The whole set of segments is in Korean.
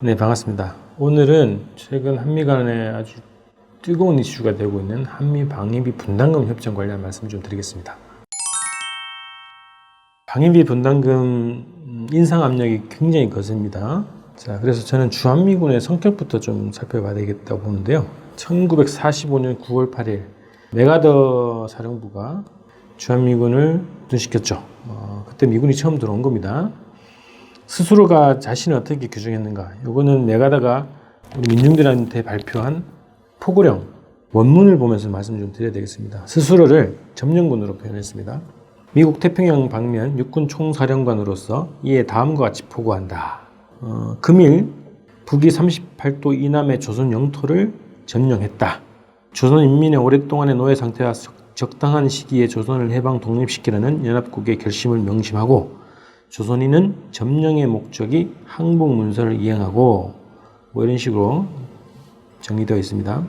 네, 반갑습니다. 오늘은 최근 한미 간에 아주 뜨거운 이슈가 되고 있는 한미 방위비 분담금 협정 관련 말씀 좀 드리겠습니다. 방위비 분담금 음, 인상 압력이 굉장히 거셉니다. 자, 그래서 저는 주한미군의 성격부터 좀 살펴봐야 되겠다고 보는데요. 1945년 9월 8일 메가더 사령부가 주한미군을 분시켰죠. 어, 그때 미군이 처음 들어온 겁니다. 스스로가 자신을 어떻게 규정했는가? 요거는 메가다가 우리 민중들한테 발표한 포고령 원문을 보면서 말씀 좀 드려야 되겠습니다. 스스로를 점령군으로 표현했습니다. 미국 태평양 방면 육군 총사령관으로서 이에 다음과 같이 포고한다. 어, 금일 북위 38도 이남의 조선 영토를 점령했다. 조선 인민의 오랫동안의 노예 상태와 적- 적당한 시기에 조선을 해방 독립시키려는 연합국의 결심을 명심하고 조선인은 점령의 목적이 항복 문서를 이행하고 뭐 이런 식으로 정리되어 있습니다.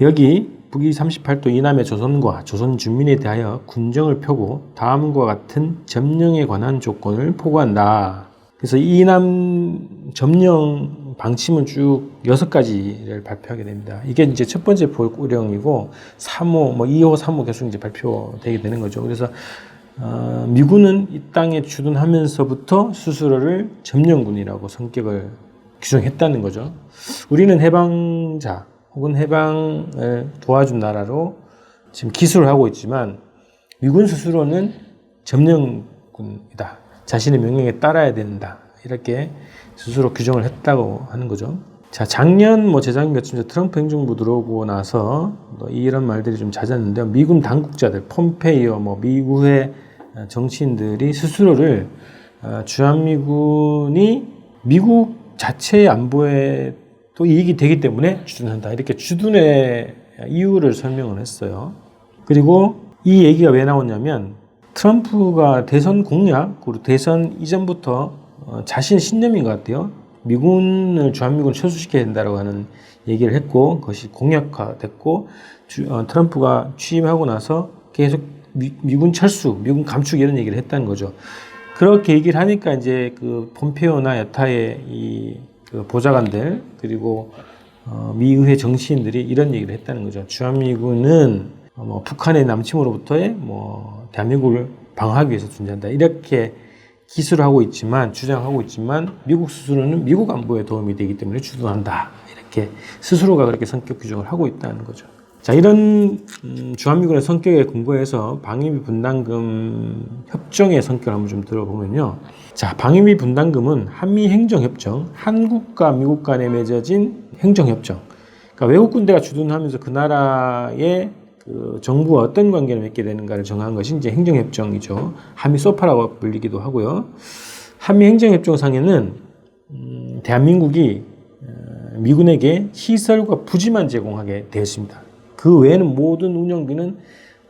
여기 북위 38도 이남의 조선과 조선 주민에 대하여 군정을 펴고 다음과 같은 점령에 관한 조건을 포고한다. 그래서 이 이남 점령 방침은 쭉 여섯 가지를 발표하게 됩니다. 이게 이제 첫 번째 포고령이고 3호, 뭐 2호, 3호 계속 이제 발표되게 되는 거죠. 그래서 어, 미군은 이 땅에 주둔하면서부터 스스로를 점령군이라고 성격을 규정했다는 거죠. 우리는 해방자 혹은 해방을 도와준 나라로 지금 기술을 하고 있지만 미군 스스로는 점령군이다. 자신의 명령에 따라야 된다. 이렇게 스스로 규정을 했다고 하는 거죠. 자, 작년 뭐 재작년쯤 이제 트럼프 행정부 들어오고 나서 뭐 이런 말들이 좀 잦았는데요. 미군 당국자들, 폼페이오, 뭐 미국의 정치인들이 스스로를 어, 주한미군이 미국 자체의 안보에 또 이익이 되기 때문에 주둔한다. 이렇게 주둔의 이유를 설명을 했어요. 그리고 이 얘기가 왜 나왔냐면 트럼프가 대선 공약, 그리고 대선 이전부터 어, 자신의 신념인 것 같아요. 미군을 주한미군을 철수시켜야 된다고 하는 얘기를 했고 그것이 공약화됐고 주- 어, 트럼프가 취임하고 나서 계속 미, 군 철수, 미군 감축 이런 얘기를 했다는 거죠. 그렇게 얘기를 하니까 이제 그 폼페오나 여타의 이 그 보좌관들 그리고 어, 미 의회 정치인들이 이런 얘기를 했다는 거죠. 주한미군은 어, 뭐 북한의 남침으로부터의 뭐 대한민국을 방어하기 위해서 존재한다. 이렇게 기술을 하고 있지만 주장하고 있지만 미국 스스로는 미국 안보에 도움이 되기 때문에 주둔한다. 이렇게 스스로가 그렇게 성격 규정을 하고 있다는 거죠. 자 이런 음, 주한미군의 성격에 근거해서 방위비 분담금 협정의 성격을 한번 좀 들어보면요. 자 방위비 분담금은 한미 행정협정, 한국과 미국 간에 맺어진 행정협정. 그러니까 외국 군대가 주둔하면서 그 나라의 그 정부와 어떤 관계를 맺게 되는가를 정한 것이 이제 행정협정이죠. 한미 소파라고 불리기도 하고요. 한미 행정협정상에는 음, 대한민국이 어, 미군에게 시설과 부지만 제공하게 되어 있습니다. 그 외에는 모든 운영비는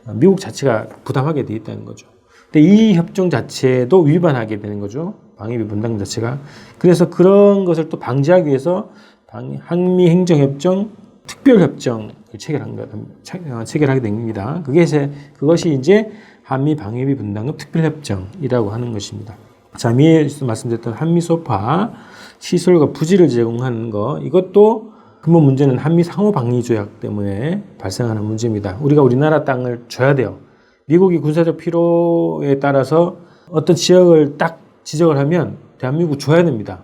어, 미국 자체가 부담하게 되어 있다는 거죠. 근데 이 협정 자체도 위반하게 되는 거죠. 방위비 분담금 자체가. 그래서 그런 것을 또 방지하기 위해서 방- 한미 행정협정 특별 협정을 체결한 것, 체- 어, 체결하게 됩니다. 그게 이제, 그것이 이제 한미 방위비 분담금 특별 협정이라고 하는 것입니다. 자, 위에서 말씀드렸던 한미 소파 시설과 부지를 제공하는 거 이것도 근본 문제는 한미 상호 방위 조약 때문에 발생하는 문제입니다. 우리가 우리나라 땅을 줘야 돼요. 미국이 군사적 필요에 따라서 어떤 지역을 딱 지적을 하면 대한민국 줘야 됩니다.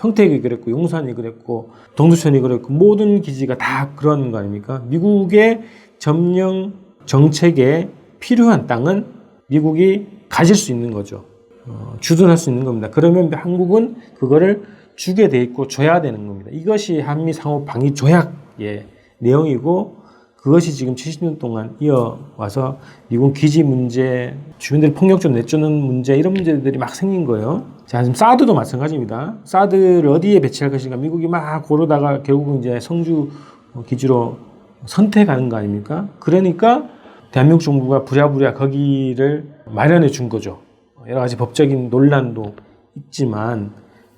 어, 평택이 그랬고 용산이 그랬고 동두천이 그랬고 모든 기지가 다 그런 거 아닙니까? 미국의 점령 정책에 필요한 땅은 미국이 가질 수 있는 거죠. 어, 주둔할 수 있는 겁니다. 그러면 한국은 그거를 주게 돼 있고 줘야 되는 겁니다. 이것이 한미 상호 방위 조약의 내용이고 그것이 지금 70년 동안 이어와서 미군 기지 문제, 주민들 폭력적 내쫓는 문제 이런 문제들이 막 생긴 거예요. 자, 지금 사드도 마찬가지입니다. 사드를 어디에 배치할 것인가 미국이 막 고르다가 결국은 이제 성주 기지로 선택하는 거 아닙니까? 그러니까 대한민국 정부가 부랴부랴 거기를 마련해 준 거죠. 여러 가지 법적인 논란도 있지만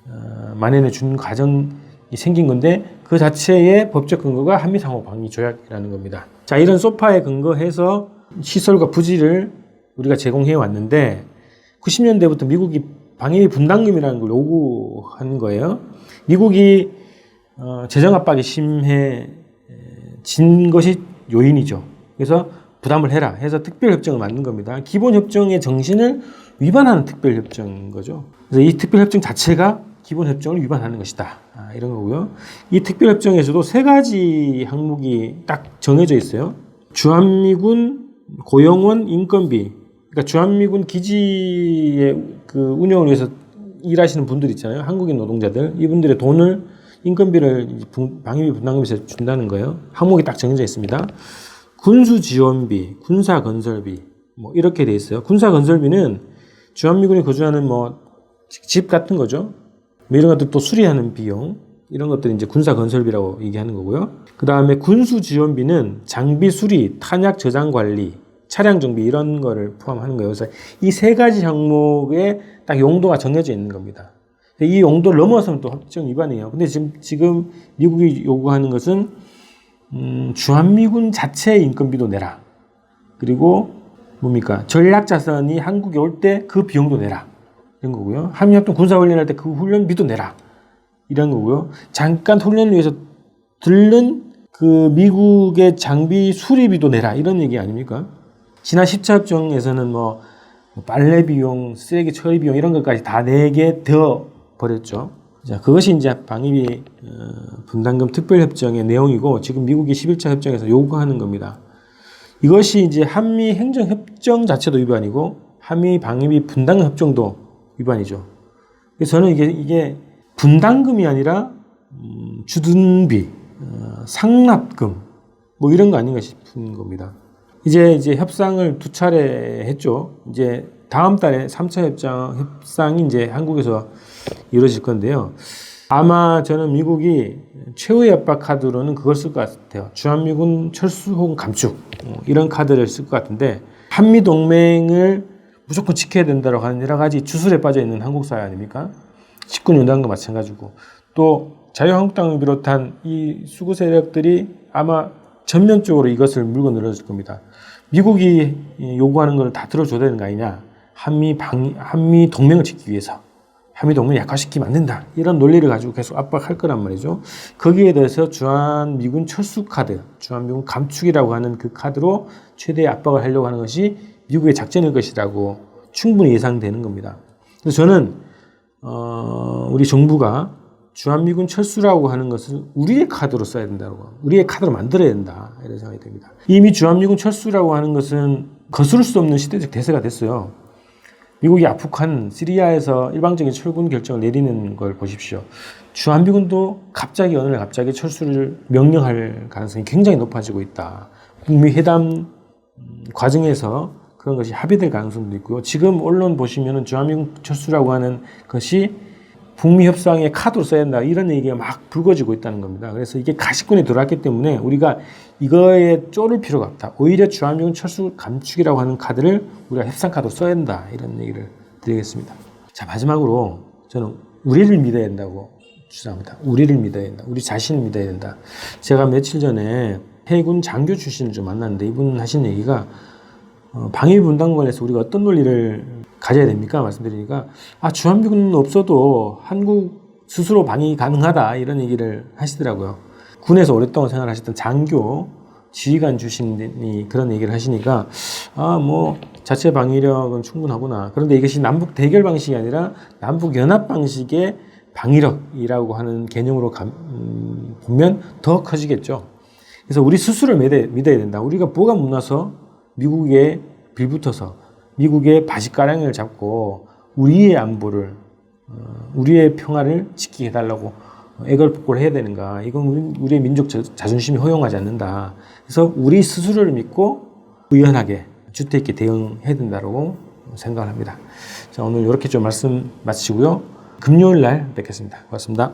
어, 마련해 준 과정이 생긴 건데 그 자체의 법적 근거가 한미상호 방위 조약이라는 겁니다. 자 이런 소파에 근거해서 시설과 부지를 우리가 제공해 왔는데 90년대부터 미국이 방위비 분담금이라는 걸 요구한 거예요. 미국이 어, 재정 압박이 심해진 것이 요인이죠. 그래서 부담을 해라 해서 특별협정을 만든 겁니다. 기본협정의 정신을 위반하는 특별협정인 거죠. 그래서 이 특별협정 자체가 기본협정을 위반하는 것이다. 아, 이런 거고요. 이 특별협정에서도 세 가지 항목이 딱 정해져 있어요. 주한미군 고용원 인건비. 그러니까 주한미군 기지의 그 운영을 위해서 일하시는 분들 있잖아요. 한국인 노동자들. 이분들의 돈을 인건비를 방위비 분담금에서 준다는 거예요. 항목이 딱 정해져 있습니다. 군수 지원비, 군사 건설비 뭐 이렇게 돼 있어요. 군사 건설비는 주한미군이 거주하는 뭐 집 같은 거죠. 뭐 이런 것들 또 수리하는 비용 이런 것들이 이제 군사 건설비라고 얘기하는 거고요. 그 다음에 군수 지원비는 장비 수리, 탄약 저장 관리, 차량 정비 이런 거를 포함하는 거예요. 그래서 이 세 가지 항목에 딱 용도가 정해져 있는 겁니다. 이 용도를 넘어서면 또 협정 위반이에요. 근데 지금 지금 미국이 요구하는 것은 음, 주한미군 자체의 인건비도 내라. 그리고 뭡니까 전략 자산이 한국에 올 때 그 비용도 내라. 이런 거고요. 한미합동 군사훈련 할 때 그 훈련비도 내라. 이런 거고요. 잠깐 훈련을 위해서 들른 그 미국의 장비 수리비도 내라. 이런 얘기 아닙니까? 지난 10차 협정에서는 뭐 빨래 비용, 쓰레기 처리 비용 이런 것까지 다 내게 더 버렸죠. 자, 그것이 이제 방위비 어, 분담금 특별협정의 내용이고 지금 미국이 11차 협정에서 요구하는 겁니다. 이것이 이제 한미 행정협정 자체도 위반이고 한미 방위비 분담금 협정도 위반이죠. 그래서 저는 이게 이게 분담금이 아니라 음, 주둔비, 어, 상납금 뭐 이런 거 아닌가 싶은 겁니다. 이제 이제 협상을 두 차례 했죠. 이제 다음 달에 3차 협상 협상이 이제 한국에서 이루어질 건데요. 아마 저는 미국이 최후의 압박 카드로는 그걸 쓸 것 같아요. 주한미군 철수 혹은 감축 어, 이런 카드를 쓸 것 같은데 한미 동맹을 무조건 지켜야 된다고 하는 여러 가지 주술에 빠져 있는 한국 사회 아닙니까? 19년단과 마찬가지고 또 자유한국당을 비롯한 이 수구 세력들이 아마 전면적으로 이것을 물고 늘어질 겁니다. 미국이 요구하는 걸다 들어줘야 되는 거 아니냐? 한미 방 한미 동맹을 지키기 위해서 한미 동맹을 약화시키면 안 된다. 이런 논리를 가지고 계속 압박할 거란 말이죠. 거기에 대해서 주한 미군 철수 카드, 주한 미군 감축이라고 하는 그 카드로 최대의 압박을 하려고 하는 것이 미국의 작전일 것이라고 충분히 예상되는 겁니다. 그래서 저는 어, 우리 정부가 주한미군 철수라고 하는 것을 우리의 카드로 써야 된다고, 우리의 카드로 만들어야 된다. 이런 생각이 듭니다. 이미 주한미군 철수라고 하는 것은 거스를 수 없는 시대적 대세가 됐어요. 미국이 아프간, 시리아에서 일방적인 철군 결정을 내리는 걸 보십시오. 주한미군도 갑자기 어느 날 갑자기 철수를 명령할 가능성이 굉장히 높아지고 있다. 북미 회담 과정에서 그런 것이 합의될 가능성도 있고요. 지금 언론 보시면은 주한미군 철수라고 하는 것이 북미 협상에 카드로 써야 한다 이런 얘기가 막 불거지고 있다는 겁니다. 그래서 이게 가시권에 들어왔기 때문에 우리가 이거에 쫄을 필요가 없다. 오히려 주한미군 철수 감축이라고 하는 카드를 우리가 협상 카드로 써야 한다 이런 얘기를 드리겠습니다. 자 마지막으로 저는 우리를 믿어야 된다고 주장합니다. 우리를 믿어야 된다. 우리 자신을 믿어야 된다. 제가 며칠 전에 해군 장교 출신을 좀 만났는데 이분 하신 얘기가 어, 방위 분담 관련해서 우리가 어떤 논리를 가져야 됩니까? 말씀드리니까 아 주한미군은 없어도 한국 스스로 방위 가능하다 이런 얘기를 하시더라고요. 군에서 오랫동안 생활하셨던 장교 지휘관 출신이 그런 얘기를 하시니까 아 뭐 자체 방위력은 충분하구나. 그런데 이것이 남북 대결 방식이 아니라 남북 연합 방식의 방위력이라고 하는 개념으로 감, 음, 보면 더 커지겠죠. 그래서 우리 스스로를 믿어야, 믿어야 된다. 우리가 뭐가 못나서 미국에 빌붙어서 미국의 바지가랑이를 잡고 우리의 안보를 어, 우리의 평화를 지키게 해달라고 애걸복걸 해야 되는가? 이건 우리- 우리의 민족 자- 자존심이 허용하지 않는다. 그래서 우리 스스로를 믿고 의연하게 주택 있게 대응해야 된다고 생각을 합니다. 자, 오늘 이렇게 좀 말씀 마치고요. 금요일 날 뵙겠습니다. 고맙습니다.